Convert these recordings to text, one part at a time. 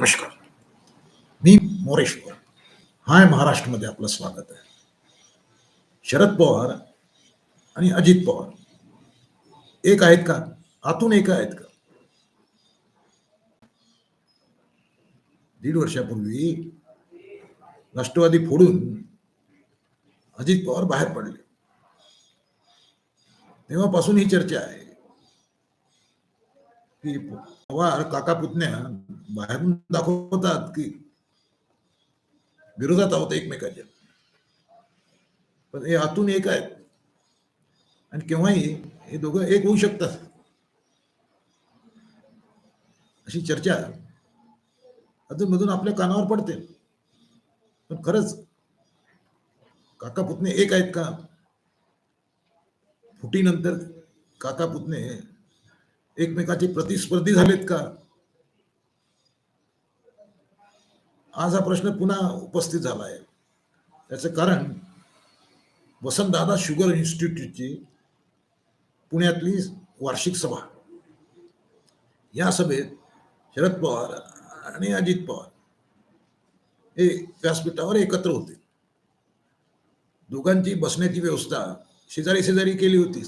नमस्कार. मी मोरेश्वर. हाय महाराष्ट्रमध्ये आपलं स्वागत आहे. शरद पवार आणि अजित पवार. एक आहेत का? आतून एक आहेत का? दीड वर्षापूर्वी राष्ट्रवादी फोडून अजित पवार बाहेर पडले. तेव्हापासून ही चर्चा आहे. की पवार काका पुतण्या बाहेरून दाखवतात की विरोधात आहोत एकमेकाच्या. पण हे आतून एक आहेत. आणि केव्हाही हे दोघं एक होऊ शकतात. अशी चर्चा अधूनमधून आपल्या कानावर पडते. पण खरंच काका पुतणे एक आहेत का? फुटीनंतर काका पुतणे एकमेकाचे प्रतिस्पर्धी झालेत का? आज हा प्रश्न पुन्हा उपस्थित झाला आहे त्याचं कारण वसंतदादा शुगर इन्स्टिट्यूटची पुण्यातली वार्षिक सभा. या सभेत शरद पवार आणि अजित पवार हे व्यासपीठावर एकत्र होते. दोघांची बसण्याची व्यवस्था शेजारी शेजारी केली होती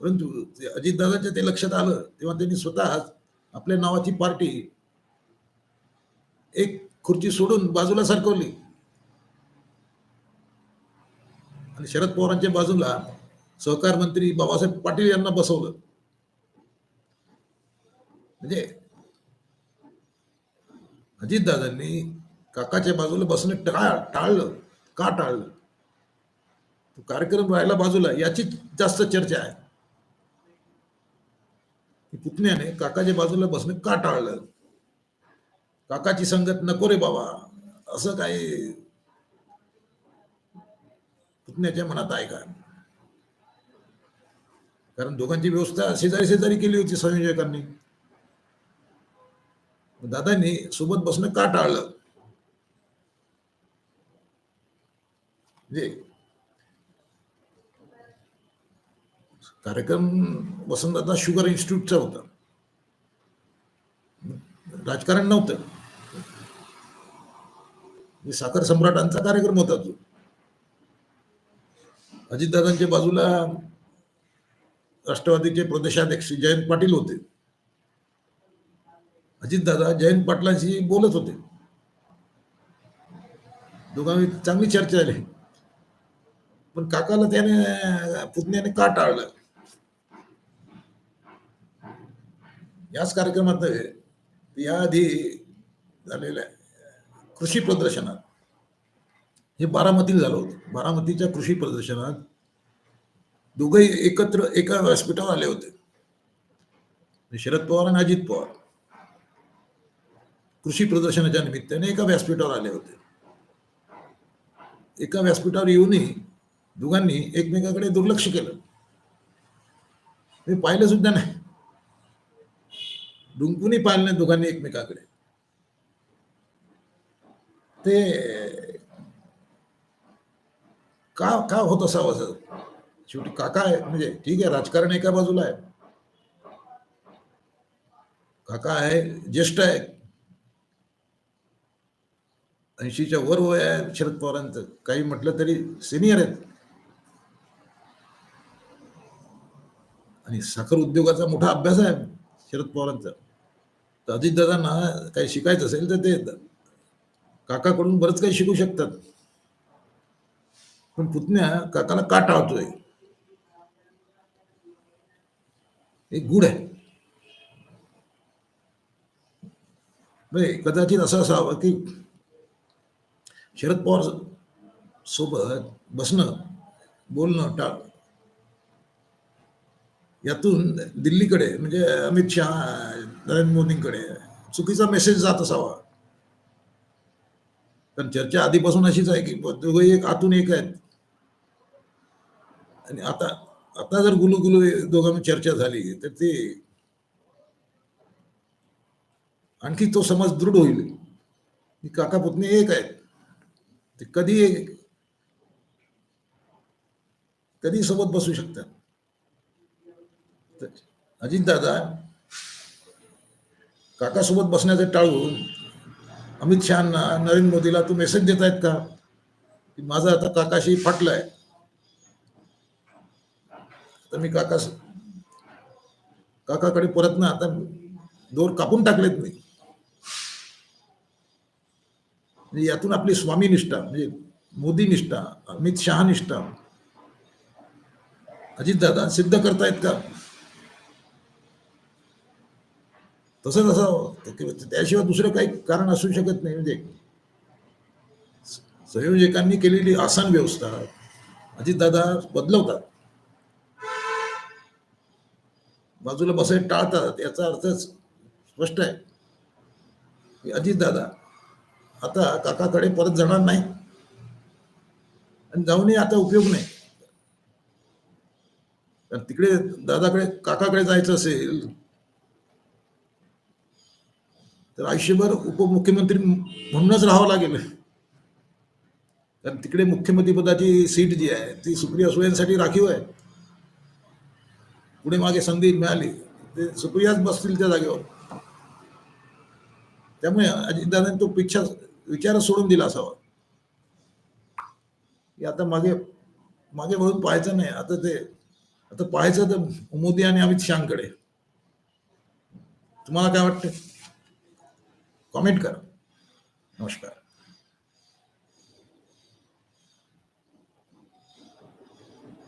परंतु ते अजितदादाच्या ते लक्षात आलं तेव्हा त्यांनी स्वतःच आपल्या नावाची पार्टी एक खुर्ची सोडून बाजूला सरकवली. आणि शरद पवारांच्या बाजूला सहकार मंत्री बाबासाहेब पाटील यांना बसवलं. म्हणजे अजितदादांनी काकाच्या बाजूला बसणं टाळ टाळलं. का टाळलं? कार्यक्रम राहिला बाजूला याची जास्त चर्चा आहे. की पुतण्याने काकाच्या बाजूला बसणं का टाळलं काकाची संगत नको रे बाबा. असं काही पुतण्याच्या मनात आहे का? कारण दोघांची व्यवस्था शेजारी शेजारी केली होती संयोजकांनी दादांनी सोबत बसणं का टाळलं म्हणजे कार्यक्रम वसंतदादा शुगर इन्स्टिट्यूटचा होता. राजकारण नव्हतं. साखर सम्राटांचा कार्यक्रम होता तो. अजितदादांच्या बाजूला राष्ट्रवादीचे प्रदेशाध्यक्ष जयंत पाटील होते. अजितदादा जयंत पाटलांशी बोलत होते. दोघांनी चांगली चर्चा झाली. पण काकाला त्याने पुतण्याने का टाळलं? याच कार्यक्रमात याआधी झालेल्या कृषी प्रदर्शनात हे बारामतीला झालं होतं. बारामतीच्या कृषी प्रदर्शनात दोघंही एकत्र एका व्यासपीठावर आले होते. म्हणजे शरद पवार आणि अजित पवार. कृषी प्रदर्शनाच्या निमित्ताने एका व्यासपीठावर आले होते. एका व्यासपीठावर येऊनही दोघांनी एकमेकाकडे दुर्लक्ष केलं. मी पाहिलं सुद्धा नाही. डुंकूनही पाहिलं दोघांनी एकमेकाकडे. ते का का होत असावं असं? शेवटी काका आहे म्हणजे ठीक आहे राजकारण एका बाजूला आहे. काका आहे ज्येष्ठ आहे. ऐंशीच्या वर वय आहे शरद पवारांचं. काही म्हटलं तरी सिनियर आहेत. आणि साखर उद्योगाचा मोठा अभ्यास आहे शरद पवारांचा. तर अजितदादांना काही शिकायचं असेल तर ते काकाकडून बरंच काही शिकू शकतात. पण पुतण्या काकाला का टाळतोय? एक गुड आहे. म्हणजे कदाचित असं असावं की शरद पवार सोबत बसणं बोलणं टाळ यातून दिल्लीकडे म्हणजे अमित शहा नरेंद्र मोदींकडे चुकीचा मेसेज जात असावा. कारण चर्चा आधीपासून अशीच आहे की दोघे एक आतून एक आहेत. आणि आता आता जर गुलुगुलू दोघांमध्ये चर्चा झाली तर ते आणखी तो समज दृढ होईल. की काका पुतणे एक आहेत. ते कधी एक कधी सोबत बसू शकतात. अजित दादा काकासोबत बसण्याचं टाळून अमित शहाना नरेंद्र मोदीला तू मेसेज देत आहेत का? की माझं आता काकाशी फाटलाय. तर मी काका काकाकडे परत ना आता दोर कापून टाकलेत मी. म्हणजे यातून आपली स्वामी निष्ठा म्हणजे मोदी निष्ठा अमित शहा निष्ठा अजित दादा सिद्ध करतायत का? तसंच असं त्याशिवाय दुसरं काही कारण असू शकत नाही. म्हणजे संयोजकांनी केलेली आसन व्यवस्था अजितदादा बदलवतात. बाजूला बसायला टाळतात याचा अर्थ स्पष्ट आहे. की अजितदादा आता काकाकडे परत जाणार नाही. आणि जाऊनही आता उपयोग नाही. कारण तिकडे दादाकडे काकाकडे जायचं असेल तर आयुष्यभर उपमुख्यमंत्री म्हणूनच राहावं लागेल. कारण तिकडे मुख्यमंत्री पदाची सीट जी आहे ती सुप्रिया सुळेंसाठी राखीव आहे. पुढे मागे संधी मिळाली ते सुप्रियाच बसतील त्या जागेवर. त्यामुळे अजितदादांनी तो पिच्छा विचारच सोडून दिला असावा. की आता मागे मागे वळून पाहायचं नाही. आता ते आता पाहायचं तर मोदी आणि अमित शहाकडे. तुम्हाला काय वाटतं कमेंट करा नमस्कार